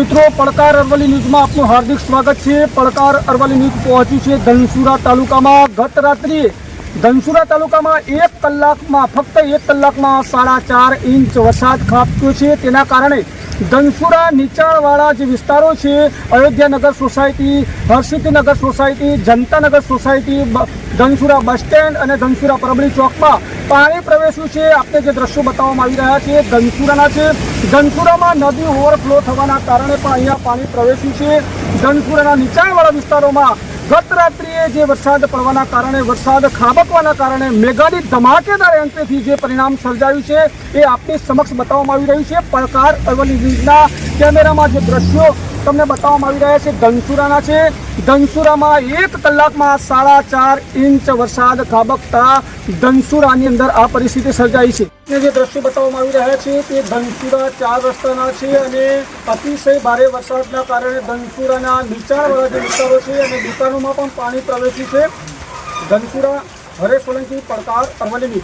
મિત્રો, પડકાર અરવલ્લી ન્યૂઝમાં આપનું હાર્દિક સ્વાગત છે. પડકાર અરવલ્લી ન્યૂઝ પહોંચ્યું છે ધનસુરા તાલુકામાં. ગત રાત્રિએ ધનસુરા તાલુકામાં એક કલાકમાં, ફક્ત એક કલાકમાં સાડા ચાર ઇંચ વરસાદ ખાબક્યો છે. તેના કારણે ધનસુરા, નીચાણવાળા જે વિસ્તારો છે, Ayodhyanagar society, Harshitnagar society, Janatanagar society Dhansura bus stand અને ધનસુરા પરબડી ચોકમાં પાણી પ્રવેશ્યું છે. આપને જે દ્રશ્યો બતાવવામાં આવી રહ્યા છે ધનસુરાના છે. ધનસુરામાં નદી ઓવરફ્લો થવાના કારણે પણ અહીંયા પાણી પ્રવેશ્યું છે. ધનસુરાના નીચાણવાળા વિસ્તારોમાં ગત રાત્રિએ જે વરસાદ પડવાના કારણે, વરસાદ ખાબકવાના કારણે મેઘાની ધમાકેદાર એન્ટ્રીથી જે પરિણામ સર્જાયું છે, એ આપની સમક્ષ બતાવવામાં આવી રહ્યું છે. પડકાર અરવલ્લી ન્યૂઝના કેમેરામાં જે દ્રશ્યો તમને બતાવવામાં આવી રહ્યા છે, ધનસુરાના છે. ધનસુરામાં એક કલાકમાં સાડા ચાર ઇંચ વરસાદ ખાબકતા ધનસુરાની અંદર આ પરિસ્થિતિ સર્જાઈ છે. જે દ્રશ્યો બતાવવામાં આવી રહ્યા છે, તે ધનસુરા ચાર રસ્તાના છે અને અતિશય ભારે વરસાદના કારણે ધનસુરાના નીચાણવાળા જે વિસ્તારો છે અને દુકાનોમાં પણ પાણી પ્રવેશ્યું છે. ધનસુરા હરેશ સોલંકી પડકાર, અરવલ્લી